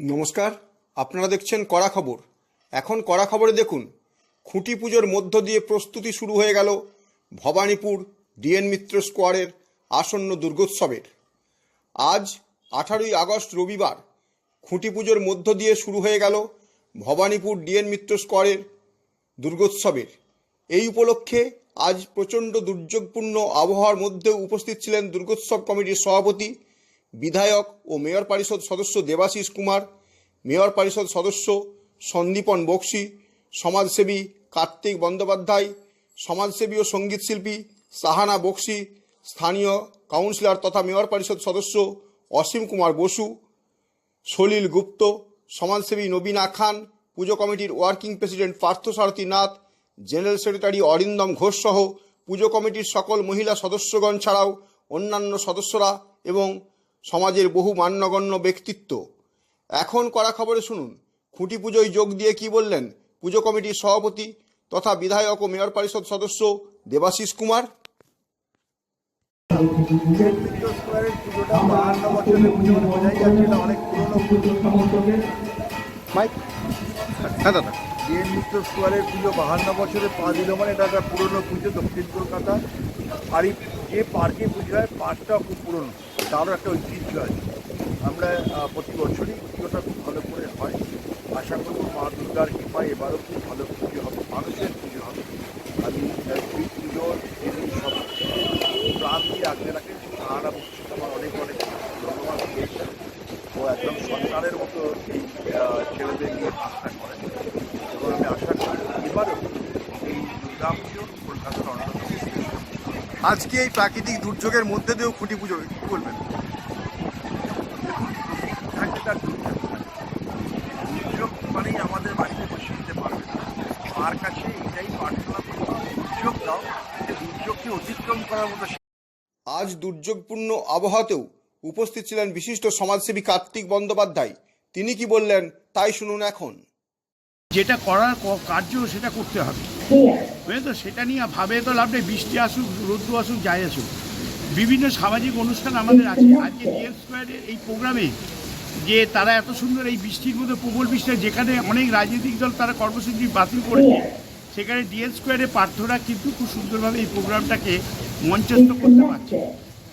নমস্কার, আপনারা দেখছেন কড়া খবর। এখন কড়া খবরে দেখুন, খুঁটি পুজোর মধ্য দিয়ে প্রস্তুতি শুরু হয়ে গেল ভবানীপুর, ডিএন মিত্র স্কোয়ারের আসন্ন দুর্গোৎসবের। আজ আঠারোই আগস্ট রবিবার খুঁটি পুজোর মধ্য দিয়ে শুরু হয়ে গেল ভবানীপুর, ডিএন মিত্র স্কোয়ারের দুর্গোৎসবের। এই উপলক্ষে আজ প্রচণ্ড দুর্যোগপূর্ণ আবহাওয়ার মধ্যে উপস্থিত ছিলেন দুর্গোৎসব কমিটির সভাপতি, বিধায়ক ও মেয়র পরিষদ সদস্য দেবাশিস কুমার মেয়র পরিষদ সদস্য সন্দীপন বক্সি, সমাজসেবী কার্তিক বন্দ্যোপাধ্যায়, সমাজসেবী ও সঙ্গীতশিল্পী সাহানা বক্সি, স্থানীয় কাউন্সিলর তথা মেয়র পরিষদ সদস্য অসীম কুমার বসু, সলিল গুপ্ত, সমাজসেবী নবীনা খান, পুজো কমিটির working president Parthasarathi Nath, general secretary Arindam Ghosh সহ পুজো কমিটির সকল মহিলা সদস্যগণ ছাড়াও অন্যান্য সদস্যরা এবং সমাজের বহু মান্যগণ্য ব্যক্তিত্ব। এখন করা খবরে শুনুন। খুঁটি পুজোয় যোগ দিয়ে কি বললেন পুজো কমিটির সভাপতি তথা বিধায়ক ও মেয়র পরিষদ সদস্য দেবাশিস কুমার? হ্যাঁ দাদা। ডিএন মিত্র স্কোয়ারের পুজো বাহান্ন বছরে পা দিল মানে এটা একটা পুরনো পুজো দক্ষিণ কলকাতা আর এই যে পার্কে পুজো হয় পার্কটাও খুব পুরনো। তারও একটা ঐতিহ্য আছে। আমরা প্রতি বছরই পুজোটা খুব ভালো করে হয়। আশা করব মা দুর্গার কৃপায় এবারও খুব ভালো পুজো হবে, মানুষের পুজো হবে। আমি এই পুজোর যিনি সব প্রাণ দিয়ে আগলে রাখেন তাহারা আমার অনেক অনেক ধন্যবাদ দিয়েছেন ও একদম সন্তানের মতো এই ছেলেদের নিয়ে কাজটা করেন এবং আমি আশা করি এবারও এই দুর্গা পুজো কলকাতার অন্যতম আজকে এই প্রাকৃতিক দুর্যোগের মধ্যে দিয়েও খুঁটি পুজো, কি বলবেন? তার মানেই আমাদের বাড়িতে বসে দিতে পারবে না। মার কাছে এটাই প্রার্থনা করব দুর্যোগ দাও দুর্যোগকে অতিক্রম করার মতো আজ দুর্যোগপূর্ণ আবহাওয়াতেও উপস্থিত ছিলেন বিশিষ্ট সমাজসেবী কার্তিক বন্দ্যোপাধ্যায়। তিনি কি বললেন তাই শুনুন এখন। যেটা করার কার্য সেটা করতে হবে। তো? সেটা নিয়ে ভাবে তো লাভ নেই বৃষ্টি আসুক রৌদ্র আসুক যাই আসুক। বিভিন্ন সামাজিক অনুষ্ঠান আমাদের আছে। আজকে ডিএল স্কোয়ারের এই প্রোগ্রামে যে তারা এত সুন্দর এই বৃষ্টির মধ্যে প্রবল বৃষ্টি যেখানে অনেক রাজনৈতিক দল তারা কর্মসূচি বাতিল করেছে সেখানে ডিএল স্কোয়ারের পার্থরা কিন্তু খুব সুন্দরভাবে এই প্রোগ্রামটাকে মঞ্চস্থ করতে পারছে।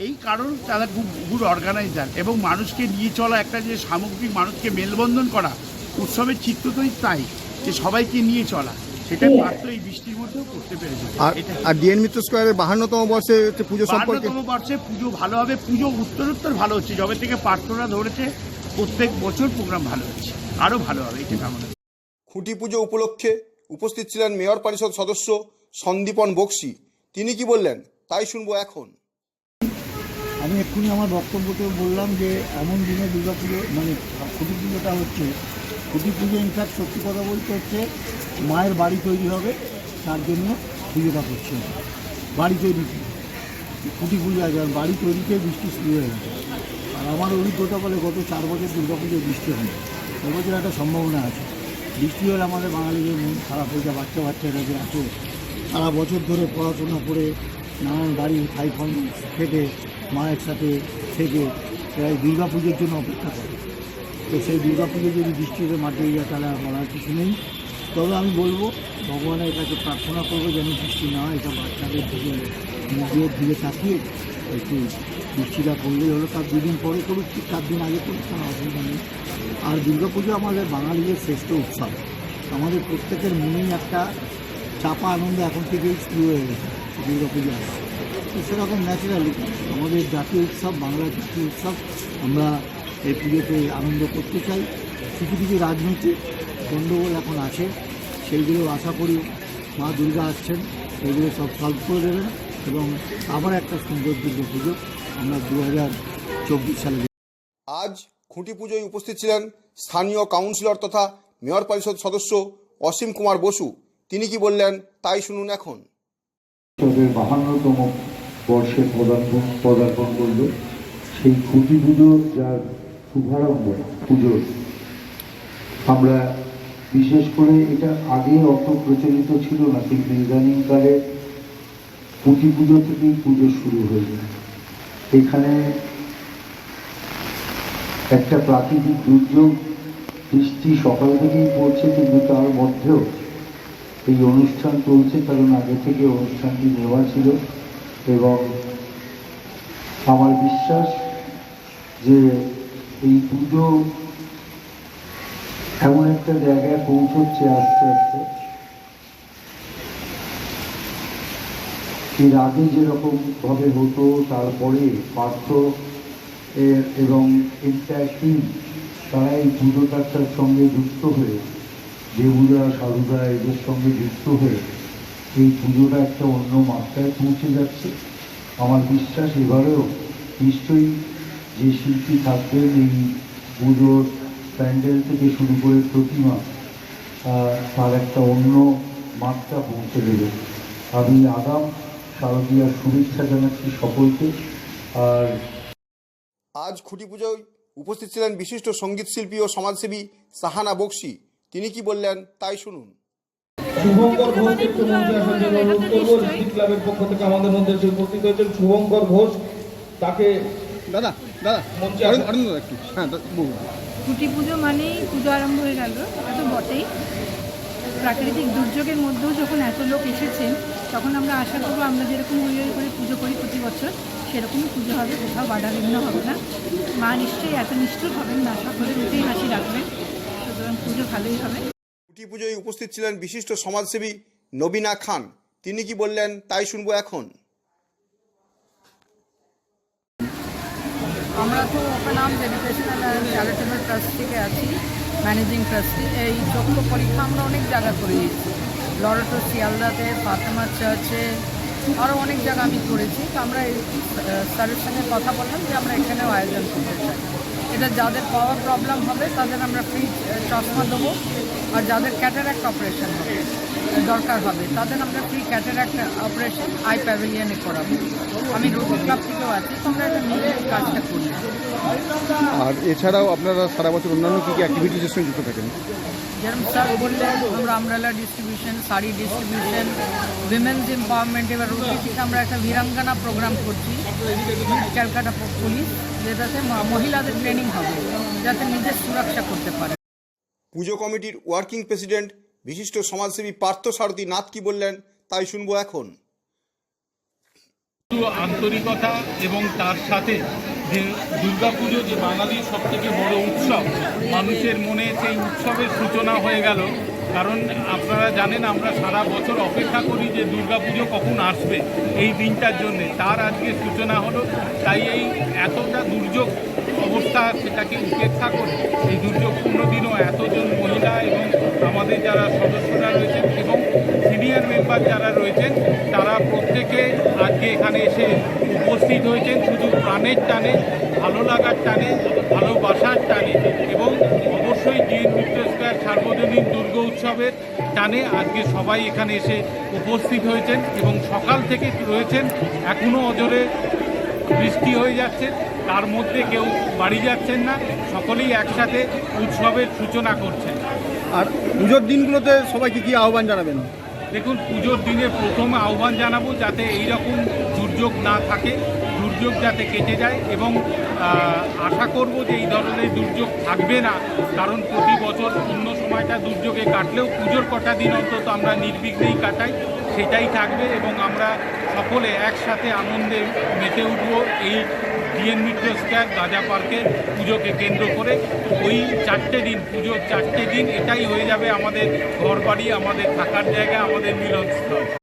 এই কারণ তারা খুব গুড অর্গানাইজার এবং মানুষকে নিয়ে চলা একটা যে সামগ্রিক মানুষকে মেলবন্ধন করা উৎসবের চিত্র তো তাই যে সবাইকে নিয়ে চলা সেটা পার্থ এই বৃষ্টির মধ্যেও করতে পেরেছে। আর এটা ডিএন মিত্র স্কোয়ারের বাহান্নতম বর্ষে হচ্ছে পুজো সম্পর্কে বান্নতম বর্ষে পুজো ভালো হবে পুজো উত্তরোত্তর ভালো হচ্ছে। যবে থেকে পার্থরা ধরেছে প্রত্যেক বছর প্রোগ্রাম ভালো হচ্ছে। আরও ভালো হবে এটা কামনা খুঁটি পুজো উপলক্ষে উপস্থিত ছিলেন মেয়র পরিষদ সদস্য সন্দীপন বক্সি। তিনি কি বললেন? তাই শুনব এখন। আমি এক্ষুনি আমার বক্তব্যতে বললাম যে এমন দিনে দুর্গা পুজো মানে খুঁটি পুজোটা হচ্ছে। খুঁটি পুজো ইনফ্যাক্ট সত্যি কথা বলতে হচ্ছে মায়ের বাড়ি তৈরি হবে তার জন্য পুজোটা করছে। বাড়ি তৈরি। খুঁটি পুজো আছে বাড়ি তৈরিতে বৃষ্টি শুরু হয়ে গেছে। আর আমার অভিজ্ঞতা বলে গত চার বছর দুর্গা পুজোয় বৃষ্টি হয় এবছর একটা সম্ভাবনা আছে। বৃষ্টি হলে আমাদের বাঙালিদের মন খারাপ হয়ে যায়, বাচ্চা বাচ্চারা যে আছে, সারা বছর ধরে পড়াশোনা করে নানান বাড়ি ভাই ফোন খেটে মায়ের সাথে থেকে প্রায় দুর্গা পুজোর জন্য অপেক্ষা করে। তো সেই দুর্গা পুজো যদি বৃষ্টিতে মাটিয়ে যায়, তাহলে আর বলার কিছু নেই। তবে আমি বলব, ভগবানের কাছে প্রার্থনা করব যেন বৃষ্টি না হয়, এটা বাচ্চাদের দিকে নিজের দিকে তাকিয়ে একটু বৃষ্টিটা করলেই হলো, তার দুদিন পরে করুক চার দিন আগে করুক কোনো অসুবিধা নেই আর দুর্গা পুজো আমাদের বাঙালিদের শ্রেষ্ঠ উৎসব। আমাদের প্রত্যেকের মনেই একটা চাপা আনন্দ এখন থেকেই শুরু হয়ে গেছে দুর্গা পুজো আসা তো সেরকম ন্যাচারালি আমাদের জাতীয় উৎসব, বাংলার জাতীয় উৎসব, আমরা এই পুজোতে আনন্দ করতে চাই। কিছু কিছু রাজনৈতিক গণ্ডগোল এখন আছে সেইগুলো আশা করি মা দুর্গা আসছেন, সেগুলো সব সলভ করে দেবেন। এবং আবার একটা সুন্দর দুর্গা পুজো আমরা দু হাজার চব্বিশ সালে আজ খুঁটি পুজোয় উপস্থিত ছিলেন স্থানীয় কাউন্সিলর তথা মেয়র পরিষদ সদস্য অসীম কুমার বসু। তিনি কি বললেন তাই শুনুন এখন। বাহান্নতম বর্ষে পদার্পণ পদার্পণ করল। সেই খুঁটি পুজোর যার শুভারম্ভ পুজোর আমরা বিশেষ করে এটা আগে অত প্রচলিত ছিল না কিন্তু ইদানিংকালে খুঁটি পুজো থেকেই পুজো শুরু হয়ে যায়। এখানে একটা প্রাকৃতিক দুর্যোগ বৃষ্টি সকাল থেকেই পড়ছে, কিন্তু তার মধ্যেও এই অনুষ্ঠান চলছে, কারণ আগে থেকে অনুষ্ঠানটি নেওয়া ছিল এবং আমার বিশ্বাস যে এই পুজো এমন একটা জায়গায় পৌঁছচ্ছে আস্তে আস্তে। এর আগে যেরকম ভাবে হতো, তারপরে পার্থ এর এবং এন্টায়ার টিম তারা এই পুজোটার সঙ্গে যুক্ত হয়ে দেবুরা সাধুরা এদের সঙ্গে যুক্ত হয়ে এই পুজোটা একটা অন্য মাত্রায় পৌঁছে যাচ্ছে। আমার বিশ্বাস এবারেও নিশ্চয়ই যে শিল্পী থাকবেন এই পুজোর প্যান্ডেল থেকে শুরু করে প্রতিমা তার একটা অন্য মাত্রা পৌঁছে দেবে। আমি আগাম শারদীয়ার শুভেচ্ছা জানাচ্ছি সকলকে। আর আজ খুঁটি পুজোয় উপস্থিত ছিলেন বিশিষ্ট সংগীত শিল্পী ও সমাজসেবী সাহানা বক্সি। তিনি কি বললেন তাই শুনুন। শুভঙ্কর ঘোষ একটু মঞ্চে আসার জন্য অনুরোধ করব ঋত্বিক ক্লাবের পক্ষ থেকে আমাদের মধ্যে যে উপস্থিত হয়েছেন শুভঙ্কর ঘোষ তাকে দাদা দাদা হ্যাঁ দাদা, খুঁটি পুজো মানেই পুজো আরম্ভ হয়ে গেল এটা তো বটেই। প্রাকৃতিক দুর্যোগের মধ্যেও যখন এত লোক এসেছেন তখন আমরা আশা করব আমরা যেরকম হই হই করে পুজো করি প্রতি বছর সেরকমই পুজো হবে কোথাও বাধা বিঘ্ন হবে না। মা নিশ্চয়ই এত নিষ্ঠুর হবেন না সকলের মুখেই হাসি রাখবেন। সুতরাং পুজো ভালোই হবে। খুঁটি পুজোয় উপস্থিত ছিলেন বিশিষ্ট সমাজসেবী নবীনা খান। তিনি কি বললেন তাই শুনব এখন? আমরা তো open arms educational and charitable trust থেকে আছি ম্যানেজিং ট্রাস্টি এই চক্র পরীক্ষা আমরা অনেক জায়গা করিয়েছি লরেটো, শিয়ালদাতে, ফাতেমা চার্চে আরও অনেক জায়গা আমি করেছি তো আমরা এই স্যারের সঙ্গে কথা বললাম যে আমরা এখানেও আয়োজন করতে চাই। এটা যাদের পাওয়ার প্রবলেম হবে, তাদের আমরা ফ্রি চশমা দেবো। আর যাদের ক্যাটারাক্ট অপারেশন হবে, দরকার হবে, তাদের আমরা ফ্রি ক্যাটারাক্ট অপারেশন আই প্যাভিলিয়নে করাবো। আমি রোগী ক্লাব থেকেও আছি তো আমরা এটা নিয়ে কাজটা করি আর এছাড়াও আপনারা সারা বছর অন্যান্য কী কী অ্যাক্টিভিটিসের সঙ্গে যুক্ত থাকেন? যেরকম স্যার বললেন আমরা umbrella distribution sari distribution women's empowerment এবার রুটি থেকে আমরা একটা বীরাঙ্গনা প্রোগ্রাম করছি ক্যালকাটা পুলিশ যেটাতে ম- মহিলাদের ট্রেনিং হবে যাতে নিজের সুরক্ষা করতে পারে। পুজো কমিটির ওয়ার্কিং প্রেসিডেন্ট বিশিষ্ট সমাজসেবী পার্থ সারথী নাথ কি বললেন তাই শুনব এখন। আন্তরিকতা এবং তার সাথে দুর্গাপুজো যে বাঙালির সব থেকে বড় উৎসব, মানুষের মনে সেই উৎসবের সূচনা হয়ে গেল। কারণ আপনারা জানেন, আমরা সারা বছর অপেক্ষা করি যে দুর্গাপুজো কখন আসবে এই দিনটার জন্য। তার আজকে সূচনা হলো, তাই এই এতটা দুর্যোগ অবস্থা সেটাকে উপেক্ষা করে, এই দুর্যোগপূর্ণ দিনও এতজন মহিলা এবং আমাদের যারা সদস্যরা রয়েছেন এবং সিনিয়র মেম্বার যারা রয়েছেন, তারা প্রত্যেকে আজকে এখানে এসে উপস্থিত হয়েছেন শুধু প্রাণের টানে ভালো লাগার টানে ভালোবাসার টানে এবং অবশ্যই জিএন মিত্র স্কোয়ার সার্বজনীন দুর্গ উৎসবের টানে আজকে সবাই এখানে এসে উপস্থিত হয়েছেন এবং সকাল থেকে রয়েছেন এখনও অজরে বৃষ্টি হয়ে যাচ্ছে তার মধ্যে কেউ বাড়ি যাচ্ছেন না সকলেই একসাথে উৎসবের সূচনা করছেন। আর পুজোর দিনগুলোতে সবাইকে কি আহ্বান জানাবেন? দেখুন পুজোর দিনে প্রথম আহ্বান জানাব যাতে এই রকম দুর্যোগ না থাকে। দুর্যোগ যাতে কেটে যায় এবং আশা করব যে এই ধরনের দুর্যোগ থাকবে না, কারণ প্রতি বছর অন্য সময়টা দুর্যোগে কাটলেও পুজোর কটা দিন অন্তত আমরা নির্বিঘ্নেই কাটাই, সেটাই থাকবে এবং আমরা সকলে একসাথে আনন্দে মেতে উঠব এই ডিএন মিত্র স্কোয়ার গাজা পার্কের পুজোকে কেন্দ্র করে। ওই চারটে দিন, পুজোর চারটে দিন এটাই হয়ে যাবে আমাদের ঘরবাড়ি, আমাদের থাকার জায়গা, আমাদের মিলনস্থল।